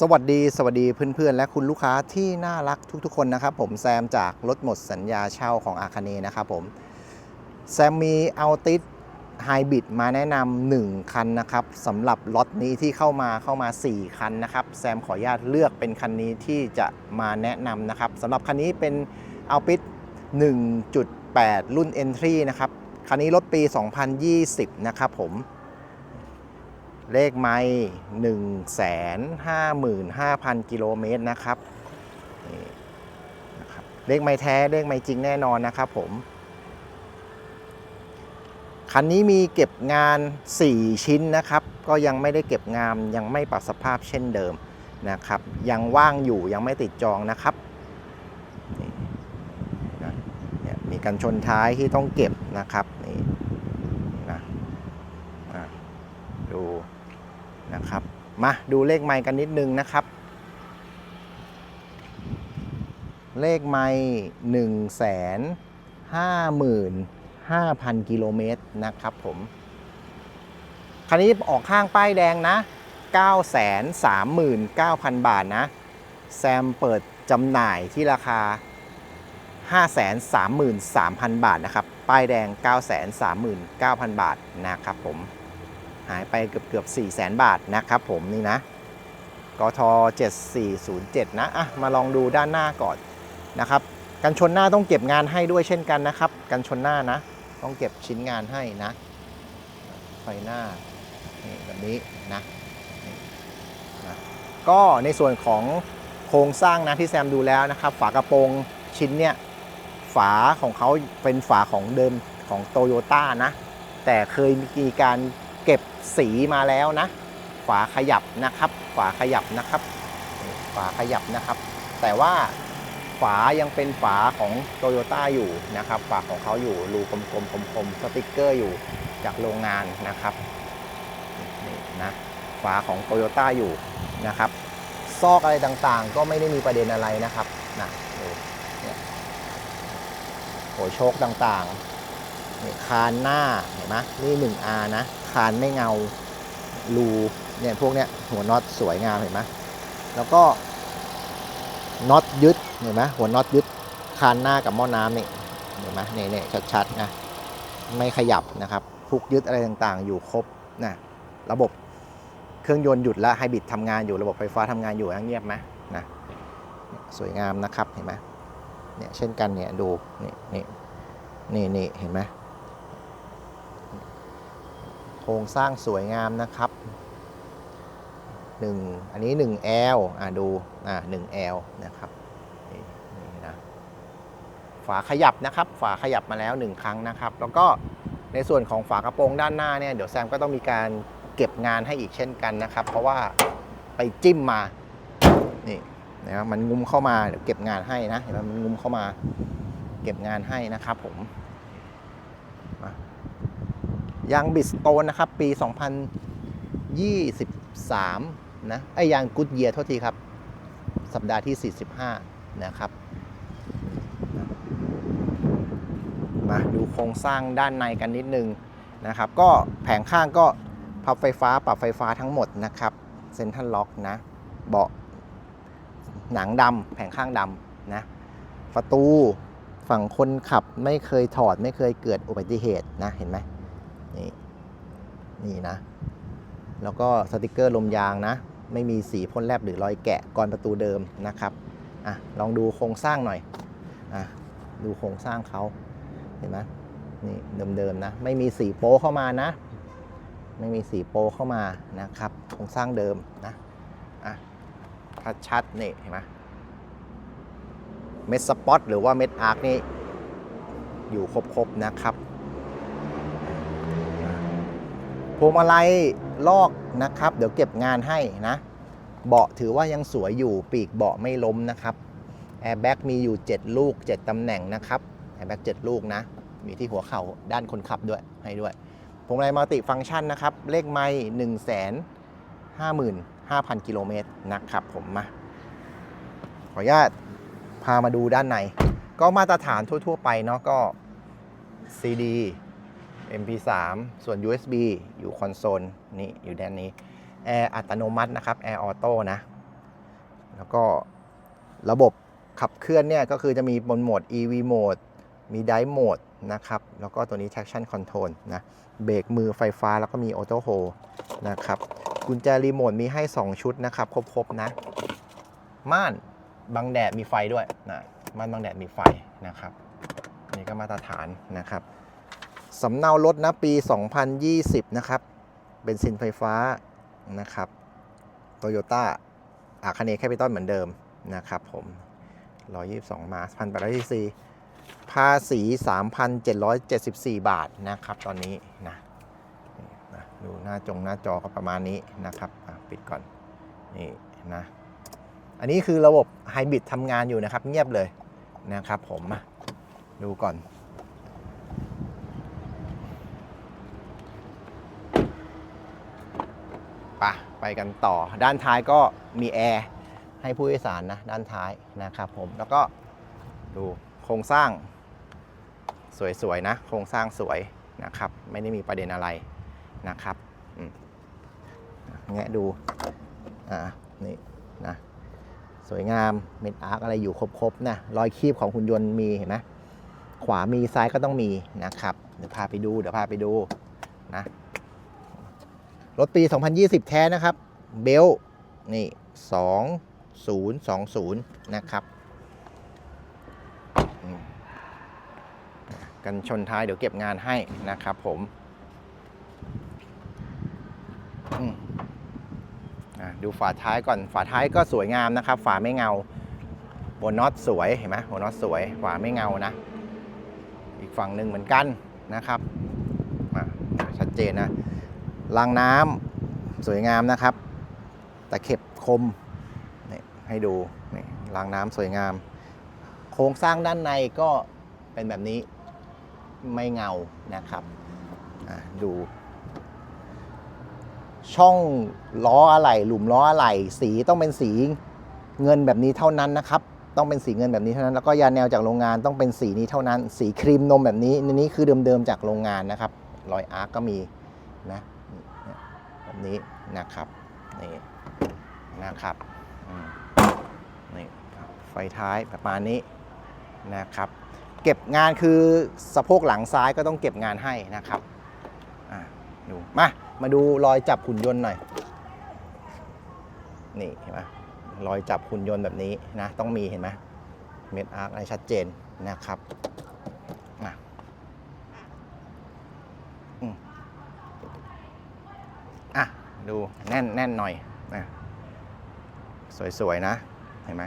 สวัสดีสวัสดีเพื่อนๆ และคุณลูกค้าที่น่ารักทุกๆ คนนะครับ ผมแซมจากรถหมดสัญญาเช่าของอาคาเนนะครับผม แซมมีเอาติสไฮบริดมาแนะนำหนึ่งคันนะครับสำหรับล็อตนี้ที่เข้ามาเข้ามา 4 คันนะครับ แซมขออนุญาตเลือกเป็นคันนี้ที่จะมาแนะนำนะครับสำหรับคันนี้เป็นเอาปิด1.8 รุ่น Entry นะครับ คันนี้รถปี 2020 นะครับผม เลขไม่หนึ่งแสนห้าหมื่นห้าพันกิโลเมตรนะครับนะครับเลขไม่แท้เลขไม่จริงแน่นอนนะครับผม คันนี้มีเก็บงาน 4 ชิ้นนะครับ ก็ยังไม่ได้เก็บงามยังไม่ปรับสภาพเช่นเดิมนะครับ ยังว่างอยู่ยังไม่ติดจองนะครับนี่นะเนี่ยมีกันชนท้ายที่ต้องเก็บนะครับนี่นะอะดู นะครับ มาดูเลขไมค์กันนิดนึงนะครับ เลขไมค์หนึ่งแสนห้าหมื่นห้าพันกิโลเมตรนะครับผม คันนี้ออกข้างป้ายแดงนะ 9 3 9 0 0 0 บาทนะ แซมเปิดจำหน่ายที่ราคา 533,000 บาทนะครับ ป้ายแดง 939,000 บาทนะครับผม หายไปเกือบเกือบ4 0 0แสนบาทนะครับผมนี่นะกท7407 นะอะมาลองดูด้านหน้าก่อนนะครับ กันชนหน้าต้องเก็บงานให้ด้วยเช่นกันนะครับ กันชนหน้านะ ต้องเก็บชิ้นงานให้นะ ไฟหน้านี่แบบนี้นะนี่นะก็ในส่วนของโครงสร้างนะที่แซมดูแล้วนะครับ ฝากระโปรงชิ้นเนี่ยฝาของเขาเป็นฝาของเดิมของโตโยต้านะ แต่เคยมีการเก็บ สีมาแล้วนะ ฝาขยับนะครับ ฝาขยับนะครับนี่ฝาขยับนะครับ แต่ว่าฝายังเป็นฝาของโตโยต้าอยู่นะครับ ฝาของเขาอยู่รูกลมๆคมๆสติกเกอร์อยู่จากโรงงานนะครับนี่นะฝาของโตโยต้าอยู่นะครับ ซอกอะไรต่างๆ ก็ไม่ได้มีประเด็นอะไรนะครับนะดูเนี่ยหัวโชคต่างๆ คานหน้าเห็นไหมนี่ 1R นะ คานไม่เงารูเนี่ยพวกเนี้ยหัวน็อตสวยงามเห็นไหมแล้วก็น็อตยึดเห็นไหมหัวน็อตยึดคานหน้ากับหม้อน้ำนี่เห็นไหมเนี่ยเนี่ยชัดๆนะไม่ขยับนะครับพุกยึดอะไรต่างๆ อยู่ครบนะระบบเครื่องยนต์หยุดแล้วไฮบริดทำงานอยู่ระบบไฟฟ้าทำงานอยู่เงียบไหมนะสวยงามนะครับเห็นไหมเนี่ยเช่นกันเนี่ยดูนี่นี่นี่นี่เห็นไหม โครงสร้างสวยงามนะครับ 1 อันนี้ 1L อะดูอะ 1L นะครับนี่นะฝาขยับนะครับ ฝาขยับมาแล้ว 1 ครั้งนะครับ แล้วก็ในส่วนของฝากระโปรงด้านหน้าเนี่ยเดี๋ยวแซมก็ต้องมีการเก็บงานให้อีกเช่นกันนะครับ เพราะว่าไปจิ้มมานี่นะครับมันงุ้มเข้ามาเดี๋ยวเก็บงานให้นะเห็นไหมมันงุ้มเข้ามา เก็บงานให้นะครับผม ยางบิสโตนนะครับ ปี 2023 นะ ไอ้ยางกุดเยียโทษทีครับ สัปดาห์ที่ 45 นะครับ มาดูโครงสร้างด้านในกันนิดนึงนะครับ ก็แผงข้างก็พับไฟฟ้าปรับไฟฟ้าทั้งหมดนะครับ เซ็นทรัลล็อกนะ เบาะหนังดำแผงข้างดำนะ ประตูฝั่งคนขับไม่เคยถอดไม่เคยเกิดอุบัติเหตุนะ เห็นไหม นี่นี่นะ แล้วก็สติกเกอร์ลมยางนะ ไม่มีสีพ่นแลบหรือรอยแกะก่อนประตูเดิมนะครับอะลองดูโครงสร้างหน่อยอะดูโครงสร้างเขาเห็นไหมนี่เดิมๆนะ ไม่มีสีโป๊เข้ามานะ ไม่มีสีโป๊เข้ามานะครับ โครงสร้างเดิมนะอะชัดนี่เห็นไหมเม็ดสปอตหรือว่าเม็ดอาร์คนี่อยู่ครบๆนะครับ พวงมาลัยลอกนะครับ เดี๋ยวเก็บงานให้นะ เบาะถือว่ายังสวยอยู่ปีกเบาะไม่ล้มนะครับแอร์แบ็กมีอยู่ 7 ลูก 7ตำแหน่งนะครับแอร์แบ็ก7ลูกนะ มีที่หัวเข่าด้านคนขับด้วยให้ด้วยพวงมาลัยมัลติฟังก์ชันนะครับ เลขไม่1 5 5 5 0 0 0กิโลเมตรนะครับผมมา ขออนุญาตพามาดูด้านใน ก็มาตรฐานทั่ว ๆ ไปเนาะก็ CD MP3 ส่วน USB อยู่คอนโซลนี่อยู่ด้านนี้แอร์อัตโนมัตินะครับแอร์ออโต้นะ แล้วก็ระบบขับเคลื่อนเนี่ยก็คือจะมีบนโหมด EV โหมดมี Drive โหมดนะครับ แล้วก็ตัวนี้ traction control นะ เบรกมือไฟฟ้าแล้วก็มี auto hold นะครับ กุญแจรีโมทมีให้ 2 ชุดนะครับ ครบ ๆ นะ ม่านบังแดดมีไฟด้วยนะม่านบังแดดมีไฟนะครับ นี่ก็มาตรฐานนะครับ สำเนารถนะปี 2020 นะครับเบนซินไฟฟ้านะครับโตโยต้าอาคาเนแคปิตอลเหมือนเดิมนะครับผม 122 มาพันแปดร้อยซีภาษี 3,774 บาทนะครับ ตอนนี้นะนะดูหน้าจงหน้าจอก็ประมาณนี้นะครับปิดก่อน นี่นะ อันนี้คือระบบไฮบริดทำงานอยู่นะครับ เงียบเลยนะครับผมดูก่อน ปะไปกันต่อ ด้านท้ายก็มีแอร์ให้ผู้โดยสารนะ ด้านท้ายนะครับผม แล้วก็ดูโครงสร้างสวยๆนะ โครงสร้างสวยนะครับ ไม่ได้มีประเด็นอะไรนะครับแงะดู อ่า นี่นะ สวยงาม เม็ดอาร์คอะไรอยู่ครบๆนะ รอยคีบของหุ่นยนต์มีเห็นไหมขวามีซ้ายก็ต้องมีนะครับ เดี๋ยวพาไปดู เดี๋ยวพาไปดูนะ รถปี 2020 แท้นะครับ เบลต์นี่ 2020 นะครับ กันชนท้ายเดี๋ยวเก็บงานให้นะครับผมมดูฝาท้ายก่อน ฝาท้ายก็สวยงามนะครับ ฝาไม่เงา หัวน็อตสวย เห็นไหมหัวน็อตสวย ฝาไม่เงานะ อีกฝั่งหนึ่งเหมือนกันนะครับ ชัดเจนนะ รางน้ำสวยงามนะครับตะเข็บคมให้ดูรางน้ำสวยงาม โครงสร้างด้านในก็เป็นแบบนี้ไม่เงานะครับดู ช่องล้ออะไหล่หลุมล้ออะไหล่สีต้องเป็นสีเงินแบบนี้เท่านั้นนะครับ ต้องเป็นสีเงินแบบนี้เท่านั้นแล้วก็ยาแนวจากโรงงานต้องเป็นสีนี้เท่านั้น สีครีมนมแบบนี้นี่คือเดิมๆจากโรงงานนะครับรอยอาร์กก็มีนะ แบบนี้นะครับนี่นะครับนี่ไฟท้ายประมาณนี้นะครับ เก็บงานคือสะโพกหลังซ้ายก็ต้องเก็บงานให้นะครับดูมามาดูรอยจับหุ่นยนต์หน่อยนี่เห็นไหมรอยจับหุ่นยนต์แบบนี้นะต้องมีเห็นไหมเม็ดอาร์คอะไรชัดเจนนะครับมา อะ ดูแน่นแน่นหน่อยนะสวยๆนะ เห็นไหม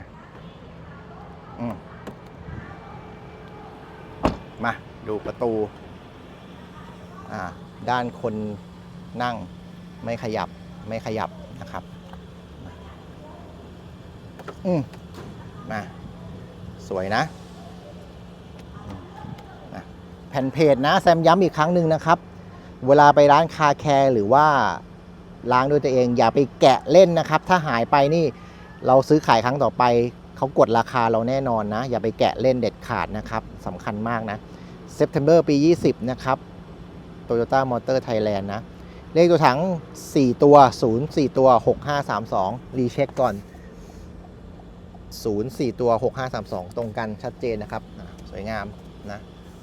อืมมาดูประตู อ่า ด้านคนนั่งไม่ขยับไม่ขยับนะครับ อืมมาสวยนะอืมนะแผ่นเพจนะ แซมย้ำอีกครั้งหนึ่งนะครับ เวลาไปร้านคาแคร์หรือว่า ล้างด้วยตัวเอง อย่าไปแกะเล่นนะครับ ถ้าหายไปนี่เราซื้อขายครั้งต่อไปเขากดราคาเราแน่นอนนะ อย่าไปแกะเล่นเด็ดขาดนะครับสำคัญมากนะ September ปี 20 นะครับ Toyota Motor Thailand นะ เลขตัวถัง 4 ตัว 0 4 ตัว 6532 รีเช็คก่อน 0 4 ตัว 6532 ตรงกันชัดเจนนะครับ สวยงามนะ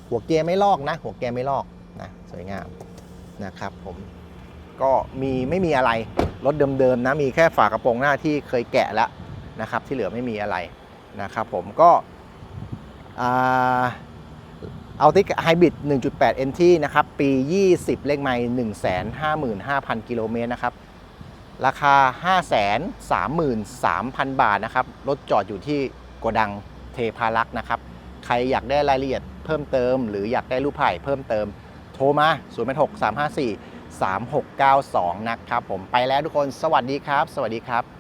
หัวเกียร์ไม่ลอกนะ หัวเกียร์ไม่ลอกนะ สวยงามนะครับผม ก็มีไม่มีอะไรรถเดิมๆนะมีแค่ฝากระโปรงหน้าที่เคยแกะแล้วนะครับ ที่เหลือไม่มีอะไรนะครับผมก็เอาติกไฮบริด1.8 NT นะครับ ปี 20 เลขไมล์155,000 กิโลเมตรนะครับ ราคา 533,000 บาทนะครับ รถจอดอยู่ที่โกดังเทพารักษ์นะครับ ใครอยากได้รายละเอียดเพิ่มเติม หรืออยากได้รูปถ่ายเพิ่มเติม โทรมา 0 6 3 5 4 3 6 9 2 นะครับผมไปแล้วทุกคนสวัสดีครับ สวัสดีครับ